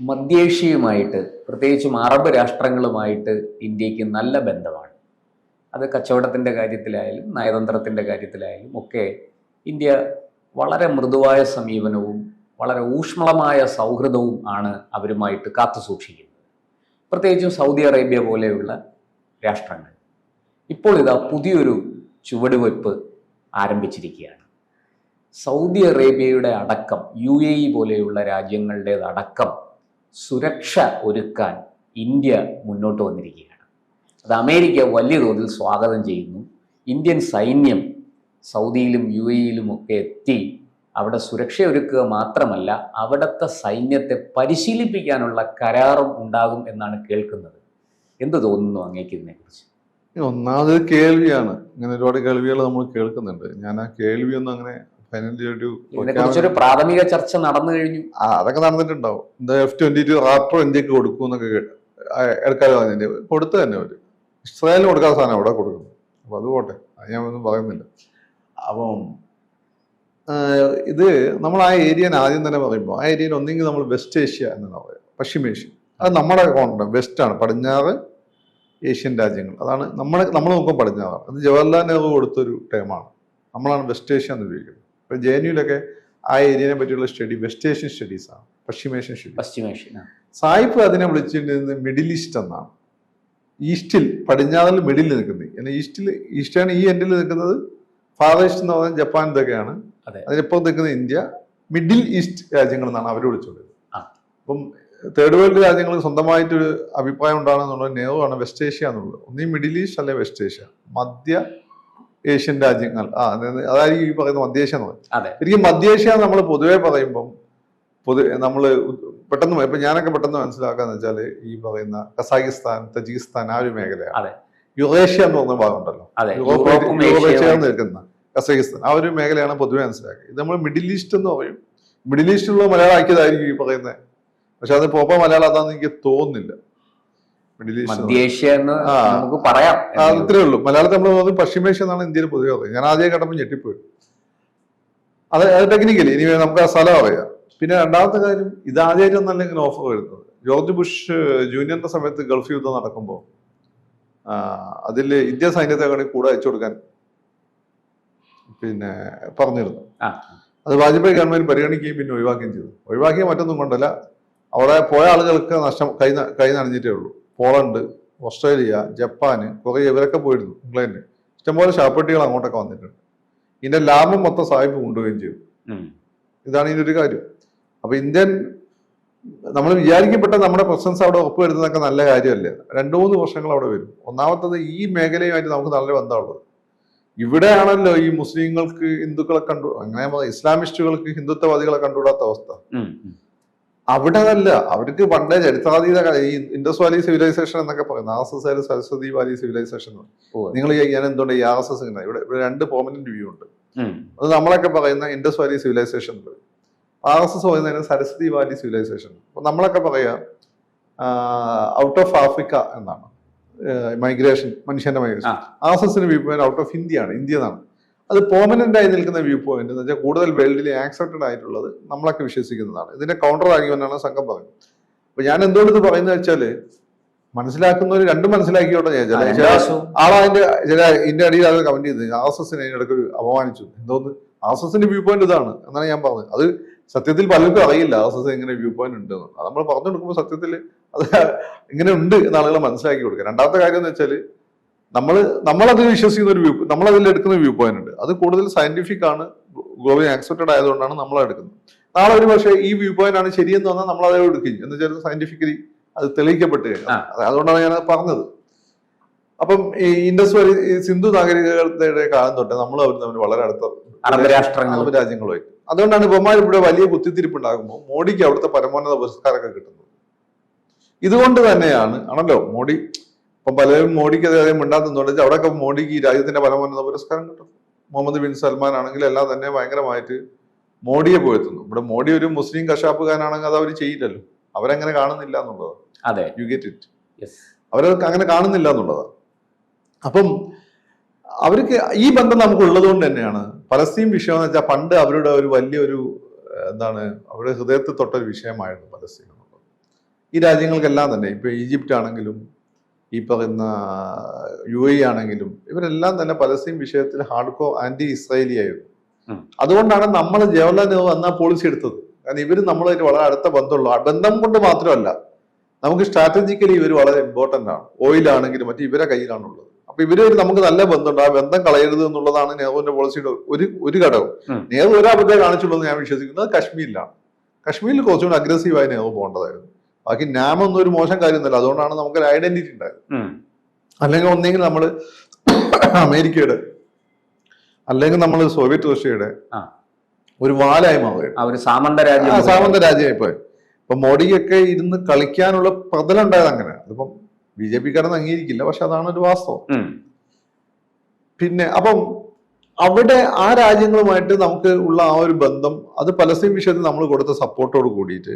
മധ്യേഷ്യയുമായിട്ട് പ്രത്യേകിച്ചും അറബ് രാഷ്ട്രങ്ങളുമായിട്ട് ഇന്ത്യയ്ക്ക് നല്ല ബന്ധമാണ്. അത് കച്ചവടത്തിന്റെ കാര്യത്തിലായാലും നയതന്ത്രത്തിന്റെ കാര്യത്തിലായാലും ഒക്കെ ഇന്ത്യ വളരെ മൃദുവായ സമീപനവും വളരെ ഊഷ്മളമായ സൗഹൃദവും ആണ് അവരുമായിട്ട് കാത്തു സൂക്ഷിക്കുന്നത്. പ്രത്യേകിച്ചും സൗദി അറേബ്യ പോലെയുള്ള രാഷ്ട്രങ്ങൾ. ഇപ്പോൾ ഇതാ പുതിയൊരു ചുവടുവയ്പ് ആരംഭിച്ചിരിക്കുകയാണ്. സൗദി അറേബ്യയുടെ അടക്കം യു എ ഇ പോലെയുള്ള രാജ്യങ്ങളുടേതടക്കം സുരക്ഷ ഒരുക്കാൻ ഇന്ത്യ മുന്നോട്ട് വന്നിരിക്കുകയാണ്. അത് അമേരിക്ക വലിയ തോതിൽ സ്വാഗതം ചെയ്യുന്നു. ഇന്ത്യൻ സൈന്യം സൗദിയിലും യു എയിലും ഒക്കെ എത്തി. അവിടെ സുരക്ഷ ഒരുക്കുക മാത്രമല്ല അവിടുത്തെ സൈന്യത്തെ പരിശീലിപ്പിക്കാനുള്ള കരാറും ഉണ്ടാകും എന്നാണ് കേൾക്കുന്നത്. എന്ത് തോന്നുന്നു അങ്ങേക്ക് ഇതിനെക്കുറിച്ച്? ഒന്നാമത് കേൾവിയാണ്. ഇങ്ങനെ ഒരുപാട് കേൾവികൾ നമ്മൾ കേൾക്കുന്നുണ്ട്. ഞാൻ ആ കേൾവിയൊന്നും അങ്ങനെ ഫൈനലി ഒരു ഇതിനെക്കുറിച്ചൊരു പ്രാഥമിക ചർച്ച നടന്നു കഴിഞ്ഞു. ആ അതൊക്കെ നടന്നിട്ടുണ്ടാവും. എഫ് ട്വന്റി ടു റാപ്റ്റർ ഇന്ത്യയ്ക്ക് കൊടുക്കും എന്നൊക്കെ എടുക്കാതെ പറഞ്ഞിട്ട് കൊടുത്തു തന്നെ അവർ. ഇസ്രായേലിന് കൊടുക്കാത്ത സാധനം അവിടെ കൊടുക്കുന്നു. അപ്പൊ അത് പോട്ടെ. അത് ഞാൻ ഒന്നും പറയുന്നില്ല. അപ്പം ഇത് നമ്മൾ ആ ഏരിയനെ ആദ്യം തന്നെ പറയുമ്പോൾ ആ ഏരിയയിൽ ഒന്നെങ്കിൽ നമ്മൾ വെസ്റ്റ് ഏഷ്യ എന്നാണ് പറയുക. പശ്ചിമേഷ്യ അത് നമ്മുടെ കോണ്ടം വെസ്റ്റാണ് പടിഞ്ഞാറ് ഏഷ്യൻ രാജ്യങ്ങൾ. അതാണ് നമ്മൾ നമ്മൾ നോക്കുമ്പോൾ പടിഞ്ഞാറ്. അത് ജവഹർലാൽ നെഹ്റു കൊടുത്തൊരു ടേമാണ് നമ്മളാണ് വെസ്റ്റ് ഏഷ്യ എന്ന് ഉപയോഗിക്കുന്നത്. ഇപ്പം ജെ എൻ യുലൊക്കെ ആ ഏരിയനെ പറ്റിയുള്ള സ്റ്റഡി വെസ്റ്റ് ഏഷ്യൻ സ്റ്റഡീസ് ആണ് പശ്ചിമേഷ്യൻ സ്റ്റഡി പശ്ചിമേഷ്യൻ. സായിപ്പ് അതിനെ വിളിച്ചിരുന്നത് മിഡിൽ ഈസ്റ്റ് എന്നാണ്. ഈസ്റ്റിൽ പടിഞ്ഞാറിൽ മിഡിൽ നിൽക്കുന്നത്. എന്നാൽ ഈസ്റ്റിൽ ഈസ്റ്റാണ് ഈ എൻഡിൽ നിൽക്കുന്നത് ഫാദർ ഈസ്റ്റ് എന്ന് പറയുന്നത് ജപ്പാൻ ഇതൊക്കെയാണ്. അതിനിപ്പം നിൽക്കുന്നത് നിൽക്കുന്ന ഇന്ത്യ. മിഡിൽ ഈസ്റ്റ് രാജ്യങ്ങൾ എന്നാണ് അവർ വിളിച്ചുകൊണ്ടിരുന്നത്. അപ്പം തേർഡ് വേൾഡ് രാജ്യങ്ങൾക്ക് സ്വന്തമായിട്ടൊരു അഭിപ്രായം ഉണ്ടാകുന്നുള്ളത് നെഹ്റു ആണ് വെസ്റ്റ് ഏഷ്യ എന്നുള്ളത്. ഒന്നീ മിഡിൽ ഈസ്റ്റ് അല്ലെ വെസ്റ്റ് ഏഷ്യ മധ്യ ഏഷ്യൻ രാജ്യങ്ങൾ. ആ അതായത് അതായിരിക്കും ഈ പറയുന്ന മധ്യേഷ്യ എന്ന് പറയുന്നത്. അതെ. ശരിക്കും മധ്യേഷ്യ നമ്മൾ പൊതുവെ പറയുമ്പം പൊതു നമ്മൾ പെട്ടെന്ന് ഇപ്പൊ ഞാനൊക്കെ പെട്ടെന്ന് മനസ്സിലാക്കാന്ന് വെച്ചാൽ ഈ പറയുന്ന കസാഖിസ്ഥാൻ തജിക്കിസ്ഥാൻ ആ ഒരു മേഖലയാണ്. യുറേഷ്യ എന്ന് പറഞ്ഞ ഭാഗമുണ്ടല്ലോ. ചേർന്ന് നിൽക്കുന്ന കസാഖിസ്ഥാൻ ആ ഒരു മേഖലയാണ് പൊതുവെ മനസ്സിലാക്കുക. ഇത് നമ്മൾ മിഡിൽ ഈസ്റ്റ് എന്ന് പറയും. മിഡിൽ ഈസ്റ്റിലുള്ള മലയാളം ആക്കിയതായിരിക്കും ഈ പറയുന്നത്. പക്ഷെ അത് പോപ്പ മലയാളം അതാന്ന് എനിക്ക് തോന്നുന്നില്ല. മധ്യേഷ്യ എന്ന് നമുക്ക് പറയാം. അത്രേ ഉള്ളൂ. മലയാളത്തിൽ നമ്മൾ പറയുന്നത് പശ്ചിമേഷ്യ എന്നാണ് ഇന്ത്യയിൽ പൊതുവെ പറയുന്നത്. ഞാൻ ആദ്യം കേട്ടപ്പോൾ ഞെട്ടിപ്പോയി. അത് ടെക്നിക്കലി ഇനി നമുക്ക് ആ സ്ഥലം അറിയാം. പിന്നെ രണ്ടാമത്തെ കാര്യം ഇത് ആദ്യമായിട്ടൊന്നല്ല ഇങ്ങനെ ഓഫർ വരുന്നത്. ജോർജ് ബുഷ് ജൂനിയറിന്റെ സമയത്ത് ഗൾഫ് യുദ്ധം നടക്കുമ്പോൾ അതിൽ ഇന്ത്യ സൈന്യത്തെ കൂടി കൂടെ അയച്ചു കൊടുക്കാൻ പിന്നെ പറഞ്ഞിരുന്നു. അത് വാജ്പേയി ഗവൺമെന്റ് പരിഗണിക്കുകയും പിന്നെ ഒഴിവാക്കുകയും ചെയ്തു. ഒഴിവാക്കിയ മറ്റൊന്നും കൊണ്ടല്ല. അവിടെ പോയ ആളുകൾക്ക് നഷ്ടം കൈ കൈ നനഞ്ഞിട്ടേ ഉള്ളൂ. പോളണ്ട് ഓസ്ട്രേലിയ ജപ്പാന് കൊറിയ ഇവരൊക്കെ പോയിരുന്നു ഇംഗ്ലണ്ട് ഇഷ്ടംപോലെ ഷാപ്പട്ടികൾ അങ്ങോട്ടൊക്കെ വന്നിട്ടുണ്ട്. ഇതിന്റെ ലാഭം മൊത്തം സാഹിബ് കൊണ്ടുപോവുകയും ചെയ്തു. ഇതാണ് ഇതിന്റെ ഒരു കാര്യം. അപ്പൊ ഇന്ത്യൻ നമ്മൾ വിചാരിക്കപ്പെട്ട നമ്മുടെ പ്രസൻസ് അവിടെ ഒപ്പ് വരുന്നതൊക്കെ നല്ല കാര്യമല്ലേ? രണ്ടു മൂന്ന് വർഷങ്ങൾ അവിടെ വരും. ഒന്നാമത്തത് ഈ മേഖലയുമായിട്ട് നമുക്ക് നല്ല ബന്ധമുള്ളത്. ഇവിടെയാണല്ലോ ഈ മുസ്ലിങ്ങൾക്ക് ഹിന്ദുക്കളെ കണ്ടു അങ്ങനെ ഇസ്ലാമിസ്റ്റുകൾക്ക് ഹിന്ദുത്വവാദികളെ കണ്ടുകൂടാത്ത അവസ്ഥ. അവിടെ അല്ല അവർക്ക് പണ്ടേ ചരിത്രാതീത ഈ ഇൻഡസ് വാലി സിവിലൈസേഷൻ എന്നൊക്കെ പറയുന്നത് R S S Saraswati valley civilisation. നിങ്ങൾ ഞാൻ എന്തുകൊണ്ട് ഈ ആർ എസ് എസ് ഇവിടെ ഇവിടെ രണ്ട് പെർമനന്റ് വ്യൂ ഉണ്ട്. അത് നമ്മളൊക്കെ പറയുന്ന ഇൻഡസ് വാലി സിവിലൈസേഷൻ ഉണ്ട് ആർ എസ് എസ് പറയുന്നതിന് സരസ്വതി വാലി സിവിലൈസേഷൻ. അപ്പൊ നമ്മളൊക്കെ പറയാ ഔട്ട് ഓഫ് ആഫ്രിക്ക എന്നാണ്. മൈഗ്രേഷൻ മനുഷ്യന്റെ മൈഗ്രേഷൻ. ആർ എസ് എസിന് ഔട്ട് ഓഫ് ഇന്ത്യയാണ്. ഇന്ത്യ എന്നാണ്. അത് പെർമനന്റ് ആയി നിൽക്കുന്ന വ്യൂ പോയിന്റ് എന്ന് വെച്ചാൽ കൂടുതൽ വേൾഡിൽ ആക്സെപ്റ്റഡ് ആയിട്ടുള്ളത് നമ്മളൊക്കെ വിശ്വസിക്കുന്നതാണ്. ഇതിന്റെ കൗണ്ടർ ആർഗ്യുമെന്റാണ് സംഘം പറഞ്ഞു അപ്പൊ ഞാൻ എന്തുകൊണ്ട് പറയുന്നത് വെച്ചാൽ മനസ്സിലാക്കുന്നവർ രണ്ടും മനസ്സിലാക്കിയോട്ടെ ഞാൻ ചില- രണ്ട് ചില ഇതിന്റെ അടിയിൽ അത് കമന്റ് ചെയ്ത് ആർ എസ് എസിനെ ഇടയ്ക്ക് അപമാനിച്ചു. എന്തോന്ന്? ആർ എസ് എസിന്റെ വ്യൂ പോയിന്റ് ഇതാണ്. എന്നാണ് ഞാൻ പറഞ്ഞത്. അത് സത്യത്തിൽ പലർക്കും അറിയില്ല ആർ എസ് എസ് എങ്ങനെ വ്യൂ പോയിന്റ് ഉണ്ടെന്ന് അത് നമ്മൾ പറഞ്ഞു കൊടുക്കുമ്പോൾ സത്യത്തിൽ അത് ഇങ്ങനെ ഉണ്ട് എന്ന് ആളുകൾ മനസ്സിലാക്കി കൊടുക്കുക. രണ്ടാമത്തെ കാര്യം എന്ന് വെച്ചാൽ നമ്മൾ നമ്മളതിൽ വിശ്വസിക്കുന്ന ഒരു വ്യൂ നമ്മളതിൽ എടുക്കുന്ന വ്യൂ പോയിന്റ് ഉണ്ട്. അത് കൂടുതൽ സയന്റിഫിക് ആണ് ഗോവി ആക്സെപ്റ്റഡ് ആയതുകൊണ്ടാണ് നമ്മൾ എടുക്കുന്നത്. നാളെ ഒരു പക്ഷേ ഈ വ്യൂ പോയിന്റ് ആണ് ശരിയെന്ന് വന്നാൽ നമ്മൾ അതേ എടുക്കും എന്ന് വെച്ചാൽ സയന്റിഫിക്കലി അത് തെളിയിക്കപ്പെട്ട് കഴിഞ്ഞു അതുകൊണ്ടാണ് ഞാൻ പറഞ്ഞത്. അപ്പം ഈ ഇൻഡസ് വാലി സിന്ധു നാഗരികതയുടെ കാലം തൊട്ട് നമ്മൾ അവർ തമ്മിൽ വളരെ അടുത്ത അറബ് രാഷ്ട്രങ്ങൾ അറബ് രാജ്യങ്ങളുമായിട്ട് അതുകൊണ്ടാണ് ഇവന്മാർ ഇവിടെ വലിയ കുത്തിത്തിരിപ്പ് ഉണ്ടാകുമ്പോൾ മോഡിക്ക് അവിടുത്തെ പരമോന്നത പുരസ്കാരമൊക്കെ കിട്ടുന്നത്. ഇതുകൊണ്ട് തന്നെയാണ് ആണല്ലോ മോഡി ഇപ്പൊ പലരും മോഡിക്ക് അധികം മിണ്ടാത്തുന്നുണ്ട് അവിടെയൊക്കെ മോഡിക്ക് ഈ രാജ്യത്തിന്റെ പരമോന്നത പുരസ്കാരം കിട്ടും. മുഹമ്മദ് ബിൻ സൽമാൻ ആണെങ്കിൽ എല്ലാം തന്നെ ഭയങ്കരമായിട്ട് മോഡിയെ പോയെത്തുന്നു ഇവിടെ മോഡി ഒരു മുസ്ലിം കശാപ്പുകാരനാണെങ്കിൽ അത് അവർ ചെയ്യില്ലല്ലോ. അവരങ്ങനെ കാണുന്നില്ല എന്നുള്ളത് അതെ. യു ഗെറ്റ് ഇറ്റ് അവരൊക്കെ അങ്ങനെ കാണുന്നില്ല എന്നുള്ളതാണ്. അപ്പം അവർക്ക് ഈ ബന്ധം നമുക്ക് ഉള്ളത് കൊണ്ട് തന്നെയാണ് പലസ്തീൻ വിഷയം എന്ന് വെച്ചാൽ പണ്ട് അവരുടെ ഒരു വലിയൊരു എന്താണ് അവരുടെ ഹൃദയത്തിൽ തൊട്ടൊരു വിഷയമായിരുന്നു പലസ്തീൻ എന്നുള്ളത്. ഈ രാജ്യങ്ങൾക്കെല്ലാം തന്നെ ഇപ്പൊ ഈജിപ്റ്റ് ആണെങ്കിലും ഈ പറയുന്ന യു എ ആണെങ്കിലും ഇവരെല്ലാം തന്നെ പലസ്തീൻ വിഷയത്തിൽ ഹാർഡ്കോ ആന്റി ഇസ്രായേലി ആയിരുന്നു. അതുകൊണ്ടാണ് നമ്മൾ ജവഹർലാൽ നെഹ്റു അന്ന് പോളിസി എടുത്തത്. കാരണം ഇവർ നമ്മളായിട്ട് വളരെ അടുത്ത ബന്ധമുള്ള ആ ബന്ധം കൊണ്ട് മാത്രമല്ല നമുക്ക് സ്ട്രാറ്റജിക്കലി ഇവർ വളരെ ഇമ്പോർട്ടന്റ് ആണ്. ഓയിലാണെങ്കിലും മറ്റു ഇവരെ കയ്യിലാണുള്ളത് അപ്പൊ ഇവർ നമുക്ക് നല്ല ബന്ധമുണ്ട് ആ ബന്ധം കളയരുത് എന്നുള്ളതാണ് നെഹ്റുവിന്റെ പോളിസിയുടെ ഒരു ഒരു ഘടകം. നെഹ്റു ഒരു അബദ്ധം കാണിച്ചുള്ളൂ എന്ന് ഞാൻ വിശ്വസിക്കുന്നത് കശ്മീരിലാണ്. കശ്മീരിൽ കുറച്ചുകൂടി അഗ്രസീവായി നെഹ്റു പോകേണ്ടതായിരുന്നു. ബാക്കി നാം ഒന്നും ഒരു മോശം കാര്യമൊന്നുമല്ല. അതുകൊണ്ടാണ് നമുക്കൊരു ഐഡന്റിറ്റി ഉണ്ടായത്. അല്ലെങ്കിൽ ഒന്നെങ്കിൽ നമ്മൾ അമേരിക്കയുടെ അല്ലെങ്കിൽ നമ്മൾ സോവിയറ്റ് റഷ്യയുടെ ഒരു വാലായി മാറുകയാണ് സാമന്ത രാജ്യം. സാമന്ത രാജ്യമായി പോയി. ഇപ്പൊ മോഡിയൊക്കെ ഇരുന്ന് കളിക്കാനുള്ള പ്രതലം ഉണ്ടായത് അങ്ങനെ. അതിപ്പം ബി ജെ പിക്കാരൊന്നും അംഗീകരിക്കില്ല പക്ഷെ അതാണ് ഒരു വാസ്തവം. പിന്നെ അപ്പം അവിടെ ആ രാജ്യങ്ങളുമായിട്ട് നമുക്ക് ഉള്ള ആ ഒരു ബന്ധം അത് പലസ്തീൻ വിഷയത്തിൽ നമ്മൾ കൊടുത്ത സപ്പോർട്ടോട് കൂടിയിട്ട്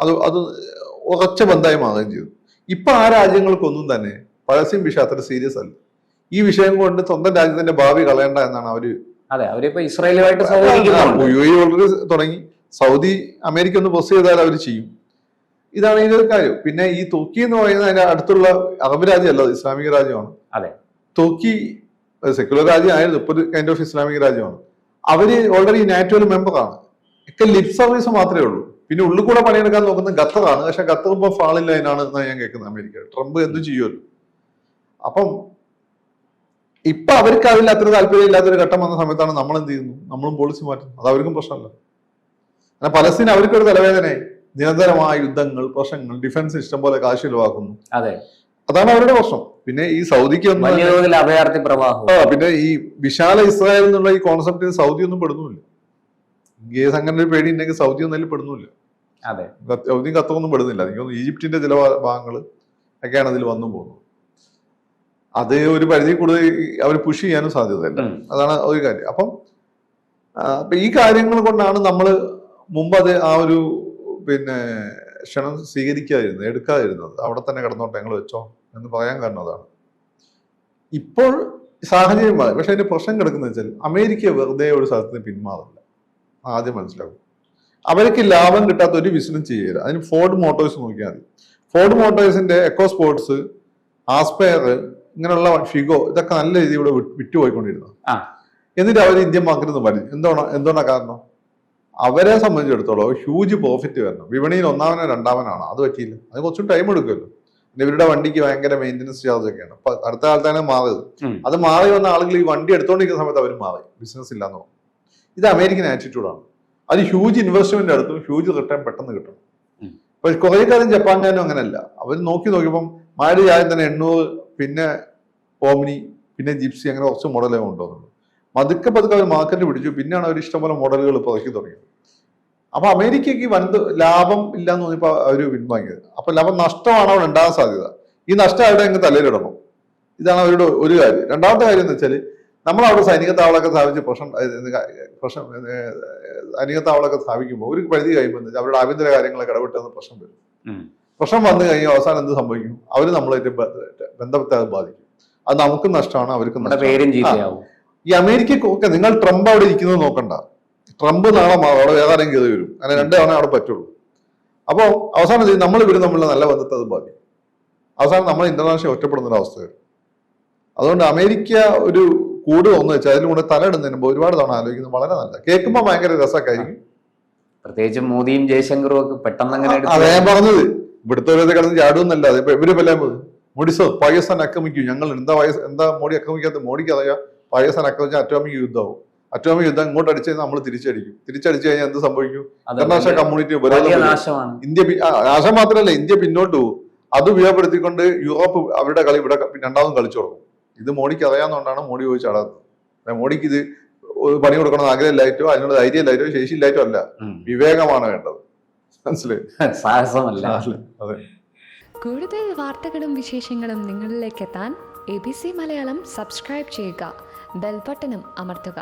അത് അത് ഉറച്ച ബന്ധമായി മാറുകയും ചെയ്തു. ഇപ്പൊ ആ രാജ്യങ്ങൾക്കൊന്നും തന്നെ പരസ്യം വിഷയം അത്ര സീരിയസ് അല്ല. ഈ വിഷയം കൊണ്ട് സ്വന്തം രാജ്യത്തിന്റെ ഭാവി കളയണ്ട എന്നാണ് അവർ അതെ അവരിപ്പോ ഇസ്രായേലുമായിട്ട് സഹകരിക്കുന്നുണ്ട് യു എ ഓൾറെഡി തുടങ്ങി. സൗദി അമേരിക്ക ഒന്ന് പ്രസ് ചെയ്താൽ അവർ ചെയ്യും. ഇതാണ് ഇതിന്റെ കാര്യം. പിന്നെ ഈ തുർക്കി എന്ന് പറയുന്നത് അതിന്റെ അടുത്തുള്ള അറബ് രാജ്യമല്ല ഇസ്ലാമിക രാജ്യമാണ്. അതെ. തുർക്കി സെക്യുലർ രാജ്യമായിരുന്നു ഇപ്പൊ കൈൻഡ് ഓഫ് ഇസ്ലാമിക രാജ്യമാണ്. അവർ ഓൾറെഡി നാറ്റോയിൽ മെമ്പറാണ് ഒക്കെ ലിപ് സർവീസ് മാത്രമേ ഉള്ളൂ. പിന്നെ ഉള്ളിൽ കൂടെ പണിയെടുക്കാൻ നോക്കുന്നത് ഖത്തറാണ്. പക്ഷെ ഖത്തർ ഇപ്പോൾ ഫാളില്ല അതിനാണ് എന്നാണ് ഞാൻ കേൾക്കുന്നത് അമേരിക്ക ട്രംപ് എന്തും ചെയ്യുമല്ലോ. അപ്പം ഇപ്പൊ അവർക്ക് അതിൽ അത്ര താല്പര്യം ഇല്ലാത്തൊരു ഘട്ടം വന്ന സമയത്താണ് നമ്മൾ എന്ത് ചെയ്യുന്നു? നമ്മളും പോളിസി മാറ്റുന്നു. അത് അവർക്കും പ്രശ്നമല്ല. കാരണം പലസ്തീൻ അവർക്കൊരു തലവേദനയായി. നിരന്തരമായ യുദ്ധങ്ങൾ പ്രശ്നങ്ങൾ ഡിഫൻസ് ഇഷ്ടം പോലെ കാശ് ചിലവാക്കുന്നു. അതെ. അതാണ് അവരുടെ പ്രശ്നം. പിന്നെ ഈ സൗദിക്ക് ഒന്നും അഭയാർത്ഥി പ്രവാഹം. പിന്നെ ഈ വിശാല ഇസ്രായേൽ എന്നുള്ള ഈ കോൺസെപ്റ്റിന് സൗദി ഒന്നും പെടുന്നില്ല കേസ് അങ്ങനെ ഒരു പേടി ഉണ്ടെങ്കിൽ സൗദി ഒന്നും അതിൽ പെടുന്നില്ല. അതെ. സൗദിയും കത്തൊന്നും പെടുന്നില്ല. എനിക്ക് തോന്നുന്നു ഈജിപ്തിന്റെ ചില ഭാഗങ്ങൾ ഒക്കെയാണ് അതിൽ വന്നു പോകുന്നത്. അത് ഒരു പരിധി കൂടുതൽ അവർ പുഷ് ചെയ്യാനും സാധ്യതയില്ല. അതാണ് ഒരു കാര്യം. അപ്പം ഈ കാര്യങ്ങൾ കൊണ്ടാണ് നമ്മൾ മുമ്പ് അത് ആ ഒരു പിന്നെ ക്ഷണം സ്വീകരിക്കാതിരുന്നത് എടുക്കാതിരുന്നത്. അവിടെ തന്നെ കിടന്നോട്ടെ ഞങ്ങൾ വെച്ചോ എന്ന് പറയാൻ കാരണം അതാണ്. ഇപ്പോൾ സാഹചര്യം മാറി. പക്ഷെ അതിന്റെ പ്രശ്നം കിടക്കുന്നത് വെച്ചാൽ അമേരിക്ക വെറുതെ ഒരു സ്ഥലത്ത് പിന്മാറില്ല. ആദ്യം മനസ്സിലാവും. അവർക്ക് ലാഭം കിട്ടാത്ത ഒരു ബിസിനസ് ചെയ്യരുത്. അതിന് ഫോർഡ് മോട്ടോഴ്സ് നോക്കിയാൽ മതി. ഫോർഡ് മോട്ടോഴ്സിന്റെ എക്കോ സ്പോർട്സ് ആസ്പയർ ഇങ്ങനെയുള്ള ഫിഗോ ഇതൊക്കെ നല്ല രീതിയിൽ ഇവിടെ വിറ്റുപോയിക്കൊണ്ടിരുന്നു. എന്നിട്ട് അവർ ഇന്ത്യൻ മാർക്കറ്റിൽ നിന്ന് പറഞ്ഞു എന്താണ് എന്താണ് കാരണം? അവരെ സംബന്ധിച്ചിടത്തോളം ഹ്യൂജ് പ്രോഫിറ്റ് വരണം. വിപണിയിൽ ഒന്നാമനോ രണ്ടാമനാണ് അത് പറ്റിയില്ല. അത് കുറച്ചും ടൈം എടുക്കുമല്ലോ. പിന്നെ ഇവരുടെ വണ്ടിക്ക് ഭയങ്കര മെയിന്റനൻസ് ചാർജ് ഒക്കെയാണ്. അപ്പൊ അടുത്ത കാലത്താണ് മാറിയത്. അത് മാറി വന്ന ആളുകൾ ഈ വണ്ടി എടുത്തോണ്ടിരിക്കുന്ന സമയത്ത് അവർ മാറി. ബിസിനസ് ഇല്ലാന്ന് ഇത് അമേരിക്കൻ ആറ്റിറ്റ്യൂഡാണ് അത് ഹ്യൂജ് ഇൻവെസ്റ്റ്മെന്റ് അടുത്തു ഹ്യൂജ് റിട്ടേൺ പെട്ടെന്ന് കിട്ടും. പക്ഷെ അപ്പൊ കുറെ കാലം ജപ്പാൻകാരും അങ്ങനെയല്ല. അവർ നോക്കി നോക്കിയപ്പം മാരി ആദ്യം തന്നെ എണ്ണൂറ് പിന്നെ ഓമിനി പിന്നെ ജിപ്സി അങ്ങനെ കുറച്ച് മോഡലേ കൊണ്ടുവന്നുള്ളൂ പതുക്കെ പതുക്കെ അവർ മാർക്കറ്റ് പിടിച്ചു. പിന്നെയാണ് അവർ ഇഷ്ടംപോലെ മോഡലുകൾ പുറക്കി തുടങ്ങിയത്. അപ്പൊ അമേരിക്കയ്ക്ക് വൻ ലാഭം ഇല്ല എന്ന് അവർ പിൻവാങ്ങിയത്. അപ്പൊ ലാഭം നഷ്ടമാണ് അവിടെ ഉണ്ടാകാൻ സാധ്യത. ഈ നഷ്ടം അവിടെ അങ്ങ് തലയിലിടണം. ഇതാണ് അവരുടെ ഒരു കാര്യം. രണ്ടാമത്തെ കാര്യം എന്ന് വെച്ചാൽ നമ്മൾ അവിടെ സൈനിക താവളമൊക്കെ സ്ഥാപിച്ച് പ്രശ്നം പ്രശ്നം സൈനിക താവളമൊക്കെ സ്ഥാപിക്കുമ്പോൾ ഒരു പരിധി കഴിയുമ്പോൾ അവരുടെ ആഭ്യന്തര കാര്യങ്ങളൊക്കെ ഇടപെട്ടെന്ന് പ്രശ്നം വരും. പ്രശ്നം വന്നു കഴിഞ്ഞാൽ അവസാനം എന്ത് സംഭവിക്കും? അവർ നമ്മളായിട്ട് ബന്ധപ്പെട്ട അത് ബാധിക്കും. അത് നമുക്കും നഷ്ടമാണ് അവർക്കും ഈ അമേരിക്കക്കൊക്കെ നിങ്ങൾ ട്രംപ് അവിടെ ഇരിക്കുന്നത് നോക്കണ്ട. ട്രംപ് നാളെ അവിടെ വേറെ ആരെങ്കിലും കയറി വരും. അങ്ങനെ രണ്ടേ തവണ അവിടെ പറ്റുള്ളൂ. അപ്പോൾ അവസാനം നമ്മൾ ഇവർ തമ്മിലുള്ള നല്ല ബന്ധത്തെ അത് ബാധിക്കും. അവസാനം നമ്മൾ ഇന്റർനാഷണൽ ഒറ്റപ്പെടുന്ന ഒരു അവസ്ഥ വരും. അതുകൊണ്ട് അമേരിക്ക ഒരു കൂട് ഒന്ന് വെച്ചാൽ അതിലും കൂടെ തല ഇടുന്നതിന് മുമ്പ് ഒരുപാട് തവണ ആലോചിക്കുന്നത് വളരെ നല്ല. കേൾക്കുമ്പോൾ ഭയങ്കര രസമൊക്കെ പ്രത്യേകിച്ച് മോദിയും ജയശങ്കറും ഒക്കെ പെട്ടെന്ന് അങ്ങനെ അതെ ഞാൻ പറഞ്ഞത്. ഇവിടുത്തെ ഒരു കിടന്ന് ചാടുമെന്നല്ല അതെ ഇവർ വല്ലാൻ മുടിസോ പാകിസ്ഥാൻ ആക്രമിക്കൂ. ഞങ്ങൾ എന്താ വയസ്സ് എന്താ മോഡി ആക്രമിക്കാത്ത മോഡിക്ക് അറിയാം. പാകിസ്ഥാൻ ആക്രമിച്ചാൽ അറ്റോമിക് യുദ്ധമാവും അറ്റോമിക് യുദ്ധം ഇങ്ങോട്ട് അടിച്ചു കഴിഞ്ഞാൽ നമ്മൾ തിരിച്ചടിക്കും. തിരിച്ചടിച്ചു കഴിഞ്ഞാൽ എന്ത് സംഭവിക്കും? ഇന്റർനാഷണൽ കമ്മ്യൂണിറ്റി ഇന്ത്യ നാശം മാത്രമല്ല ഇന്ത്യ പിന്നോട്ട് പോകും. അത് ഉപയോഗപ്പെടുത്തിക്കൊണ്ട് യൂറോപ്പ് അവരുടെ കളി ഇവിടെ രണ്ടാമതും കളിച്ചു തുടങ്ങും. ഇത് മോഡിക്ക് അറിയാവുന്നതുകൊണ്ടാണ് മോഡി പോയി ചാടാത്തത് അല്ല, മോഡിക്ക് ഇത് ഒരു പണി കൊടുക്കണമെന്ന് ആഗ്രഹമില്ലായിട്ടോ അതിനുള്ള ധൈര്യമില്ലായിട്ടോ ശേഷിയില്ലായിട്ടോ അല്ല. വിവേകമാണ് വേണ്ടത്. മനസ്സിലായി? സാഹസമല്ല. അതെ കൂടുതൽ വാർത്തകളും വിശേഷങ്ങളും നിങ്ങളിലേക്ക് എത്താൻ A B C Malayalam subscribe ചെയ്യുക. ബെൽബട്ടനും അമർത്തുക.